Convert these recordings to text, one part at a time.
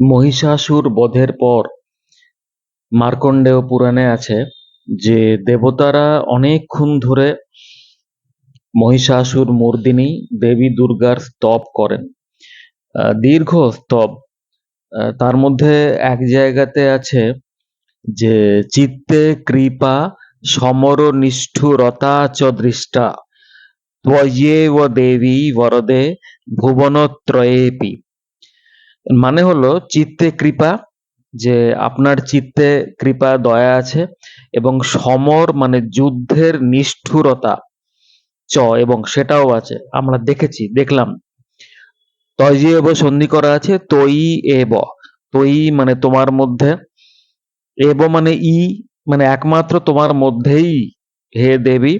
মহিষাসুর বধের পর মার্কণ্ডেয় পুরাণে আছে যে দেবতারা অনেকক্ষণ ধরে মহিষাসুর মর্দিনী দেবী দুর্গার স্তব করেন। দীর্ঘ স্তব। তার মধ্যে এক জায়গাতে আছে যে চিত্তে কৃপা সমর নিষ্ঠুরতা চ দৃষ্টা ত্বয়েব দেবী বরদে ভুবনত্রয়েপি। মানে হলো চিত্তে কৃপা, যে আপনার চিত্তে কৃপা, দয়া আছে এবং সমর মানে যুদ্ধের নিষ্ঠুরতা, চ এবং সেটাও আছে। আমরা দেখেছি, দেখলাম। তয় এব সন্ধি করা আছে, তৈ এব। তৈ মানে তোমার মধ্যে, এব মানে ই মানে একমাত্র তোমার মধ্যেই, হে দেবী।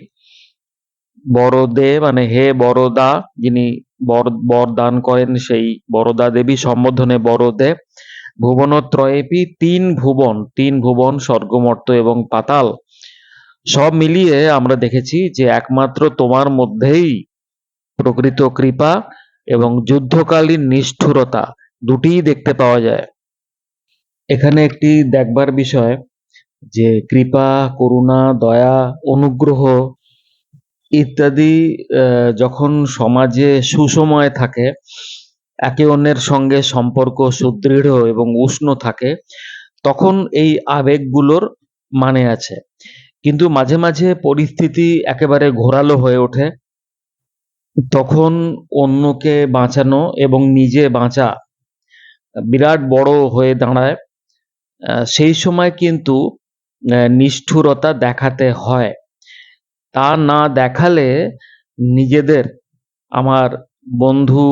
বড়দে মানে হে বড়দা, যিনি বর বর দান করেন সেই বড়দা দেবী সম্বোধনে বড়দে, ভুবনত্রয়েপি তিন ভুবন তিন ভুবন, স্বর্গমর্ত এবং পাতাল। সব মিলিয়ে আমরা দেখেছি যে একমাত্র তোমার মধ্যেই প্রকৃত কৃপা এবং যুদ্ধকালীন নিষ্ঠুরতা দুটিই দেখতে পাওয়া যায়। এখানে একটি দেখবার বিষয় যে কৃপা, করুণা, দয়া, অনুগ্রহ ইত্যাদি যখন সমাজে সুসময় থাকে, একে অন্যের সঙ্গে সম্পর্ক সুদৃঢ় এবং উষ্ণ থাকে, তখন এই আবেগগুলোর মানে আছে। কিন্তু মাঝে মাঝে পরিস্থিতি একেবারে ঘোরালো হয়ে ওঠে, তখন অন্যকে বাঁচানো এবং নিজে বাঁচা বিরাট বড় হয়ে দাঁড়ায়। সেই সময় কিন্তু নিষ্ঠুরতা দেখাতে হয়। তা না দেখালে নিজেদের আমার বন্ধু,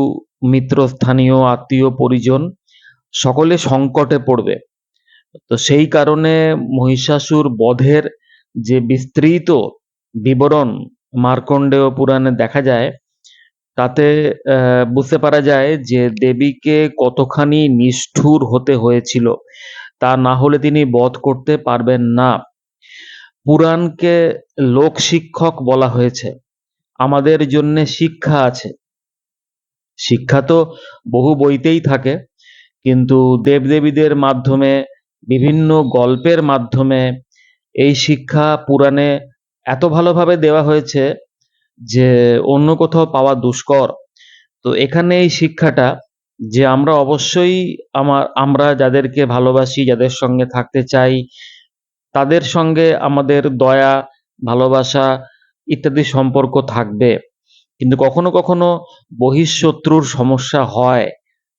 মিত্র, স্থানীয়, আত্মীয়, পরিজন সকলে সংকটে পড়বে। তো সেই কারণে মহিষাসুর বধের যে বিস্তৃত বিবরণ মার্কণ্ডেয় পুরাণে দেখা যায়, তাতে বুঝতে পারা যায় যে দেবীকে কতখানি নিষ্ঠুর হতে হয়েছিল। তা না হলে তিনি বধ করতে পারবেন না। পুরাণকে লোক শিক্ষক বলা হয়েছে। আমাদের জন্য শিক্ষা আছে। শিক্ষা তো বহু বইতেই থাকে, কিন্তু দেবদেবীদের মাধ্যমে, বিভিন্ন গল্পের মাধ্যমে এই শিক্ষা পুরাণে এত ভালোভাবে দেওয়া হয়েছে যে অন্য কোথাও পাওয়া দুষ্কর। তো এখানে এই শিক্ষাটা যে আমরা অবশ্যই আমার, আমরা যাদেরকে ভালোবাসি, যাদের সঙ্গে থাকতে চাই তাদের সঙ্গে আমাদের দয়া, ভালোবাসা ইত্যাদি সম্পর্ক থাকবে। কিন্তু কখনো কখনো বহিঃশত্রুর সমস্যা হয়,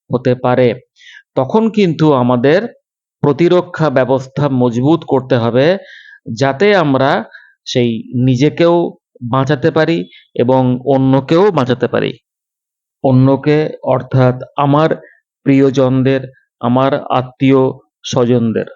হতে পারে। তখন কিন্তু আমাদের প্রতিরক্ষা ব্যবস্থা মজবুত করতে হবে, যাতে আমরা সেই নিজেকেও বাঁচাতে পারি এবং অন্যকেও বাঁচাতে পারি। অন্যকে অর্থাৎ আমার প্রিয়জনদের, আমার আত্মীয় স্বজনদের